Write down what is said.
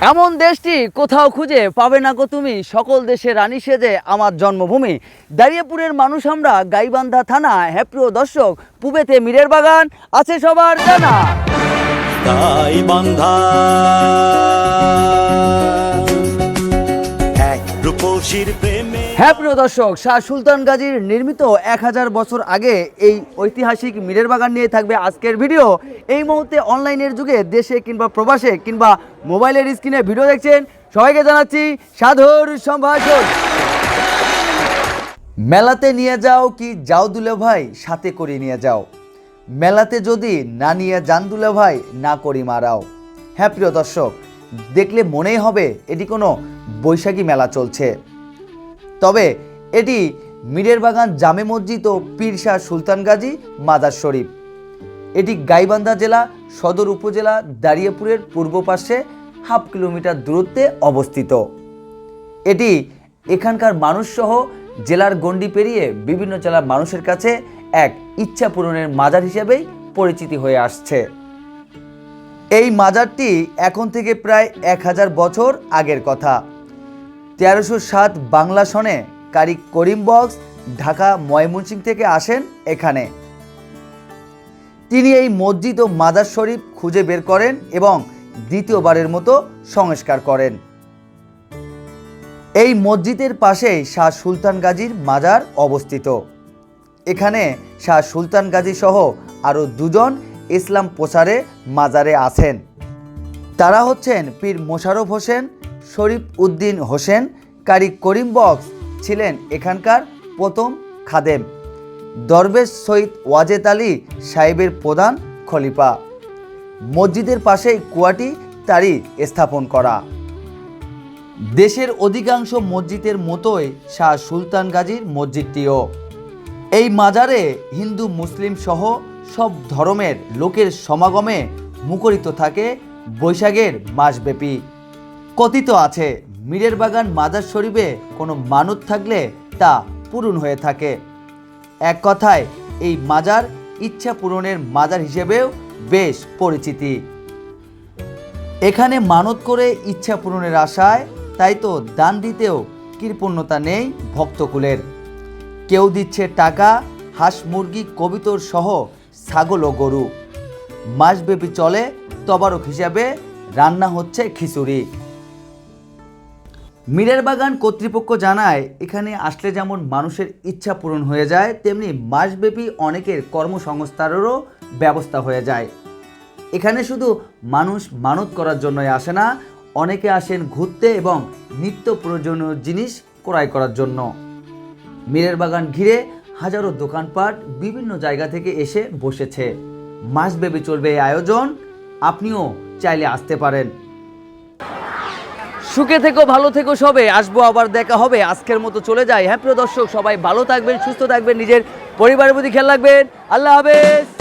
এমন দেশটি কোথাও খুঁজে পাবে না গো তুমি। সকল দেশে রানী সেজে আমার জন্মভূমি। দাঁড়িয়েপুরের মানুষ আমরা গাইবান্ধা থানা। হ্যাপ্রিয় দর্শক, পুবেতে মীরের বাগান আছে সবার জানা। তাই হ্যাঁ প্রিয় দর্শক, শাহ সুলতান গাজীর নির্মিত এক হাজার বছর আগে এই ঐতিহাসিক মীরের বাগান নিয়ে থাকবে আজকের ভিডিও। এই মুহূর্তে অনলাইনের যুগে দেশে কিংবা প্রবাসে কিংবা মোবাইলের স্ক্রিনে ভিডিও দেখছেন, সবাইকে জানাচ্ছি সাধুর সম্ভাষণ। মেলাতে নিয়ে যাও কি যাও দুলে ভাই, সাথে করে নিয়ে যাও। মেলাতে যদি না নিয়ে যান দুলে ভাই, না করি মারাও। হ্যাঁ প্রিয় দর্শক, দেখলে মনেই হবে এটি কোনো বৈশাখী মেলা চলছে। তবে এটি মীরের বাগান জামে মসজিদ ও পীর শাহ সুলতান গাজী মাদার শরীফ। এটি গাইবান্ধা জেলা, সদর উপজেলা, দাঁড়িয়েপুরের পূর্ব পাশে হাফ কিলোমিটার দূরত্বে অবস্থিত। এটি এখানকার মানুষসহ জেলার গণ্ডি পেরিয়ে বিভিন্ন জেলার মানুষের কাছে এক ইচ্ছা পূরণের মাজার হিসেবেই পরিচিতি হয়ে আসছে। এই মাজারটি এখন থেকে প্রায় এক হাজার বছর আগের কথা। তেরোশো সাত বাংলা সনে কারি করিম বক্স ঢাকা ময়মনসিং থেকে আসেন এখানে। তিনি এই মসজিদ ও মাজার শরীফ খুঁজে বের করেন এবং দ্বিতীয়বারের মতো সংস্কার করেন। এই মসজিদের পাশেই শাহ সুলতান গাজীর মাজার অবস্থিত। এখানে শাহ সুলতান গাজী সহ আরও দুজন ইসলাম প্রচারে মাজারে আছেন। তারা হচ্ছেন পীর মোশারফ হোসেন শরীফ উদ্দিন হোসেন, কারি করিম বক্স ছিলেন এখানকার প্রথম খাদেম। দরবেশ সৈয়দ ওয়াজেদ আলী সাহেবের প্রধান খলিফা। মসজিদের পাশেই কুয়াটি তারই স্থাপন করা। দেশের অধিকাংশ মসজিদের মতোই শাহ সুলতান গাজীর মসজিদটিও। এই মাজারে হিন্দু, মুসলিম সহ সব ধর্মের লোকের সমাগমে মুখরিত থাকে বৈশাখের মাসব্যাপী। কথিত আছে, মীরের বাগান মাজার শরীফে কোনো মানত থাকলে তা পূরণ হয়ে থাকে। এক কথায়, এই মাজার ইচ্ছা পূরণের মাজার হিসেবেও বেশ পরিচিতি। এখানে মানত করে ইচ্ছা পূরণের আশায় তাই তো দান দিতেও কৃপণতা নেই ভক্তকুলের। কেউ দিচ্ছে টাকা, হাঁস, মুরগি, কবিতর সহ ছাগল ও গরু। মাসব্যাপী চলে তবারক হিসাবে রান্না হচ্ছে খিচুড়ি। মীরের বাগান কর্তৃপক্ষ জানায়, এখানে আসলে যেমন মানুষের ইচ্ছা পূরণ হয়ে যায়, তেমনি মাসব্যাপী অনেকের কর্মসংস্থানেরও ব্যবস্থা হয়ে যায়। এখানে শুধু মানুষ মানত করার জন্যই আসে না, অনেকে আসেন ঘুরতে এবং নিত্য প্রয়োজনীয় জিনিস ক্রয় করার জন্য। মীরের বাগান ঘিরে হাজারো দোকানপাট বিভিন্ন জায়গা থেকে এসে বসেছে। মাসব্যাপী চলবে এই আয়োজন, আপনিও চাইলে আসতে পারেন। সুখে থেকো, ভালো থেকো সবে। আসব আবার দেখা হবে, আজকের মতো চলে যায় হ্যাঁ প্রিয় দর্শক, সবাই ভালো থাকবেন, সুস্থ থাকবেন, নিজের পরিবারের প্রতি খেয়াল রাখবেন। আল্লাহ হাফেজ।